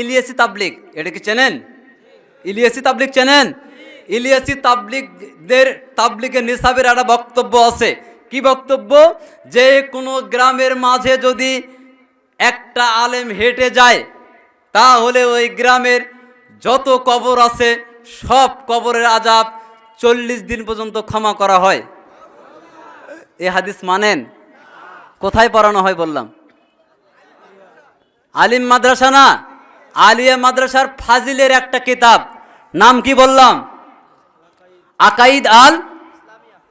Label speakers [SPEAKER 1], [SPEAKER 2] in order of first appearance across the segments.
[SPEAKER 1] ইলিয়াসি তাবলিক এটা কি চেনেন? ইলিয়াসি তাবলিক চেনেন? ইলিয়াসি তাবলিকদের তাবলিকের নিসাবের একটা বক্তব্য আছে। কি বক্তব্য? যে কোনো গ্রামের মাঝে যদি একটা আলেম হেঁটে যায়, তাহলে ওই গ্রামের যত কবর আছে, সব কবরের আজাব চল্লিশ দিন পর্যন্ত ক্ষমা করা হয়। এ হাদিস মানেন? কোথায় পড়ানো হয় বললাম? আলিম মাদ্রাসা না? আলিয়া মাদ্রাসার ফাজিলের একটা কিতাব। নাম কি বললাম? আকাইদ আল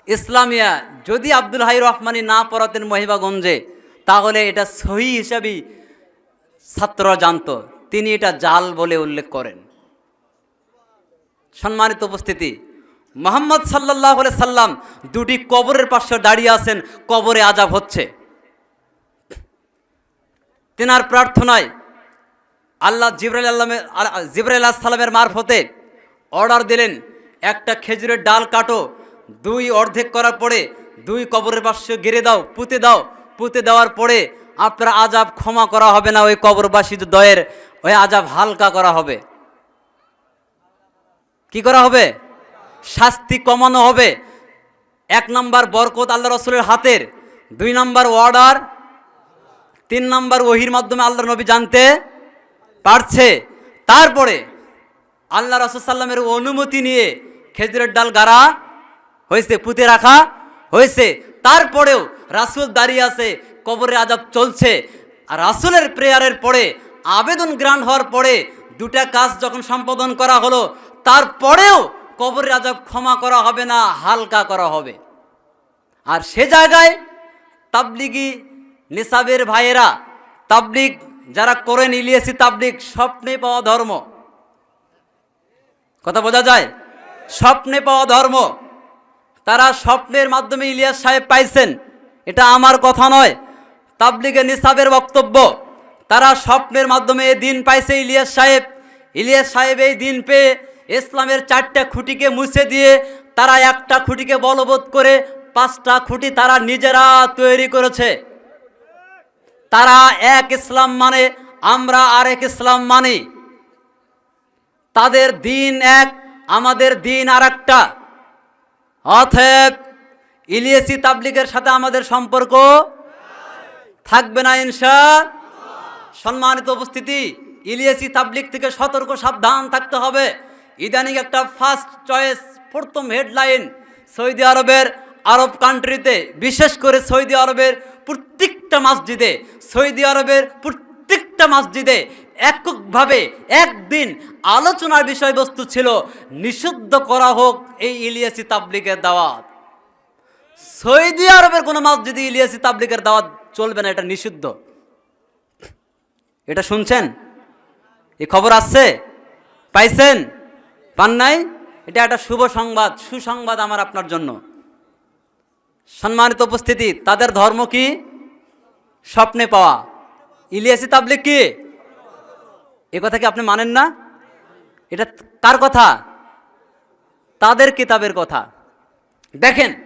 [SPEAKER 1] ইসলামিয়া। যদি আব্দুল হাই রহমানি না পড়াতেন মহিবাগঞ্জে, তাহলে এটা সহি হিসাবেই ছাত্ররা জানতো। তিনি এটা জাল বলে উল্লেখ করেন। সম্মানিত উপস্থিতি, মোহাম্মদ সাল্লাহ সাল্লাম দুটি কবরের পাশে দাঁড়িয়ে আছেন, কবরে আজাব হচ্ছে। তেনার প্রার্থনায় আল্লাহ জিব্রাইল আল্লামের জিব্রাইল সালামের মারফতে অর্ডার দিলেন, একটা খেজুরের ডাল কাটো, দুই অর্ধেক করার পরে দুই কবরের পাশে গেড়ে দাও, পুঁতে দাও, পুঁতে দেওয়ার পরে আপনার আজাব ক্ষমা করা হবে না ওই কবরবাসী দয়ের, ওই আজাব হালকা করা হবে। কি করা হবে? শাস্তি কমানো হবে। এক নাম্বার বরকত আল্লাহ রসুলের হাতের, দুই নাম্বার অর্ডার, তিন নাম্বার ওহির মাধ্যমে আল্লাহ নবী জানতে পারছে। তারপরে আল্লাহ রসুলসাল্লামের অনুমতি নিয়ে খেজুরের ডাল গাড়া হয়েছে, পুঁতে রাখা হয়েছে। তারপরেও রাসুল দাঁড়িয়ে আছে, কবরের আজাব চলছে। আর রাসুলের প্রেয়ারের পরে, আবেদন গ্রান্ট হওয়ার পরে দুটা কাজ যখন সম্পাদন করা হলো, তারপরেও কবরের আজাব ক্ষমা করা হবে না, হালকা করা হবে। আর সে জায়গায় তাবলিগি নিসাবের ভাইয়েরা, তাবলিগ যারা করেন ইলিয়াসি তাবলিগ, স্বপ্নে পাওয়া ধর্ম। কথা বোঝা যায়? স্বপ্নে পাওয়া ধর্ম। তারা স্বপ্নের মাধ্যমে ইলিয়াস সাহেব পাইছেন। এটা আমার কথা নয়। তাবলিগের নিসাবের বক্তব্য, তারা স্বপ্নের মাধ্যমে দিন পাইছে ইলিয়াস সাহেব। ইলিয়াস সাহেব এই দিন পেয়ে ইসলামের চারটা খুঁটিকে মুছে দিয়ে তারা একটা খুঁটিকে বলবৎ করে পাঁচটা খুঁটি তারা নিজেরা তৈরি করেছে। তারা এক ইসলাম মানে আমরা আরেক ইসলাম মানি। তাদের দিন এক, আমাদের দিন আর একটা অথব ইলিয়াসি তাবলিগের সাথে আমাদের সম্পর্ক থাকবে না ইনশা সম্মানিত উপস্থিতি, ইলিয়াসি তাবলিক থেকে সতর্ক, সাবধান থাকতে হবে। ইদানিং একটা ফার্স্ট চয়েস প্রথম হেডলাইন সৌদি আরবের আরব কান্ট্রিতে বিশেষ করে সৌদি আরবের প্রত্যেকটা মসজিদে সৌদি আরবের প্রত্যেকটা মসজিদে এককভাবে একদিন আলোচনার বিষয়বস্তু ছিল, নিষিদ্ধ করা হোক এই ইলিয়াসি তাবলিগের দাওয়াত। সৌদি আরবের কোনো মসজিদে ইলিয়াসি তাবলিগের দাওয়াত চলবে না, এটা নিষিদ্ধ। এটা শুনছেন? এই খবর আসছে? পাইছেন? পান নাই? এটা একটা শুভ সংবাদ, সুসংবাদ আমার আপনার জন্য। সম্মানিত উপস্থিতি, তাদের ধর্ম কি? স্বপ্নে পাওয়া। ইলিয়াসি তাবলিক কি? এ কথা কি আপনি মানেন না? এটা কার কথা? তাদের কিতাবের কথা। দেখেন,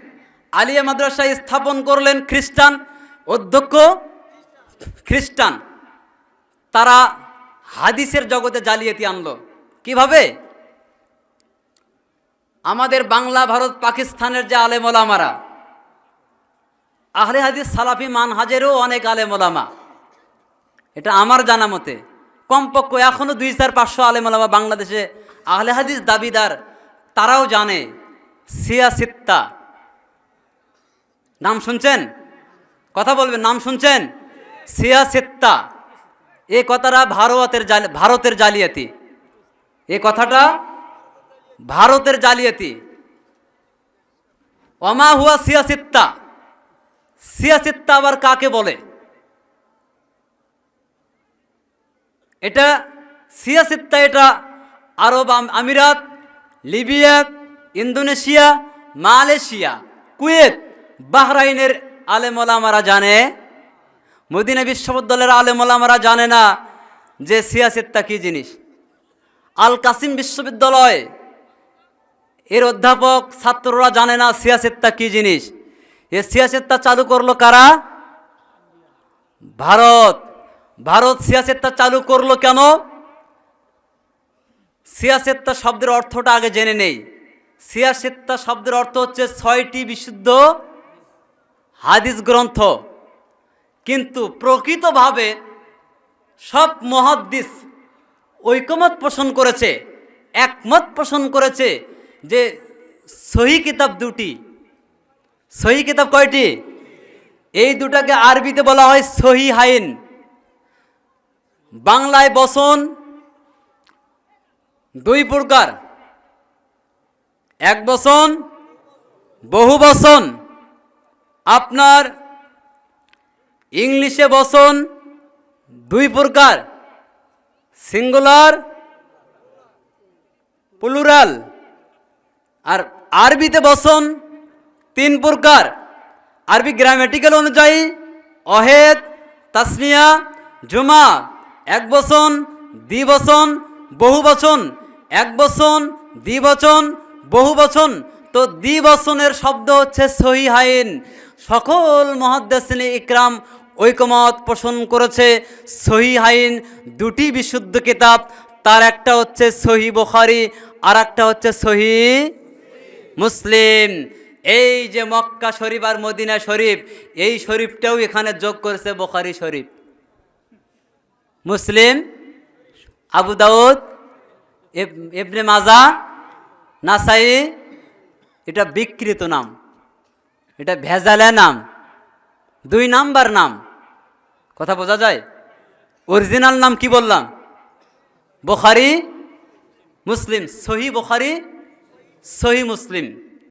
[SPEAKER 1] আলিয়া মাদ্রাসা স্থাপন করলেন খ্রিস্টান অধ্যক্ষ খ্রিস্টান। তারা হাদিসের জগতে জালিয়াতি আনলো। কীভাবে? আমাদের বাংলা, ভারত, পাকিস্তানের যে আলেমোলামারা আহলে হাদিস সালাফি মানহাজেরও অনেক আলেমোলামা এটা আমার জানা মতে। কমপক্ষ এখনও দুই চার পাঁচশো আলেমোলামা বাংলাদেশে আহলে হাদিস দাবিদার, তারাও জানে সিয়া সিত্তা। নাম শুনছেন? কথা বলবেন, নাম শুনছেন? সিয়া সিত্তা। এ কথাটা ভারতের ভারতের জালিয়াতি। এ কথাটা ভারতের জালিয়াতি। অমা হুয়া সিয়াসিত্তা সিয়াসিত্তা আবার কাকে বলে? এটা সিয়াসিত্তা এটা আরব আম- আমিরাত, লিবিয়া, ইন্দোনেশিয়া, মালয়েশিয়া, কুয়েত, বাহরাইনের আলেমলামারা জানে। মদিনা বিশ্ববিদ্যালয়ের আলেমলামারা জানে না যে সিয়াসিত্তা কী জিনিস। আল কাসিম বিশ্ববিদ্যালয়, এর অধ্যাপক, ছাত্ররা জানে না সিয়াসিত্তা কী জিনিস। এ সিয়াসিত্তা চালু করল কারা? ভারত। ভারত সিয়াসিত্তা চালু করল কেন? সিয়াসেত্তা শব্দের অর্থটা আগে জেনে নেই। সিয়াসেত্তা শব্দের অর্থ হচ্ছে ছয়টি বিশুদ্ধ হাদিস গ্রন্থ। কিন্তু প্রকৃতভাবে সব মহাদ্দিস ঐকমত পোষণ করেছে, একমত পোষণ করেছে যে সহি কিতাব দুটি। সহি কিতাব কয়টি? এই দুটাকে আরবিতে বলা হয় সহি হাইন। বাংলায় বসন দুই প্রকার। এক বসন, বহু বসন। আপনার ইংলিশে বসন দুই প্রকার, সিঙ্গুলার, প্লুরাল। আর আরবিতে বসন তিন প্রকার। আরবি গ্রামেটিক্যাল অনুযায়ী অহেদ, তাসমিয়া, জুমা, এক বচন, দ্বিবচন বহু বচন এক বচন, দ্বিবচন বহু বচন তো দ্বিবচনের শব্দ হচ্ছে সহি হাইন। সকল মহাদ্দেসিন ইকরাম ঐকমত পোষণ করেছে সহি হাইন। দুটি বিশুদ্ধ কিতাব, তার একটা হচ্ছে সহি বুখারি আর একটা হচ্ছে সহি মুসলিম। এই যে মক্কা শরীফ আর মদিনা শরীফ, এই শরীফটাও এখানে যোগ করেছে বোখারি শরীফ। মুসলিম, আবু দাউদ ইবনে মাজা, নাসাই, এটা বিকৃত নাম। এটা ভেজালে নাম। দুই নাম্বার নাম। কথা বোঝা যায়? অরিজিনাল নাম কি বললাম? বোখারি, মুসলিম, সহি বোখারি, সহি মুসলিম।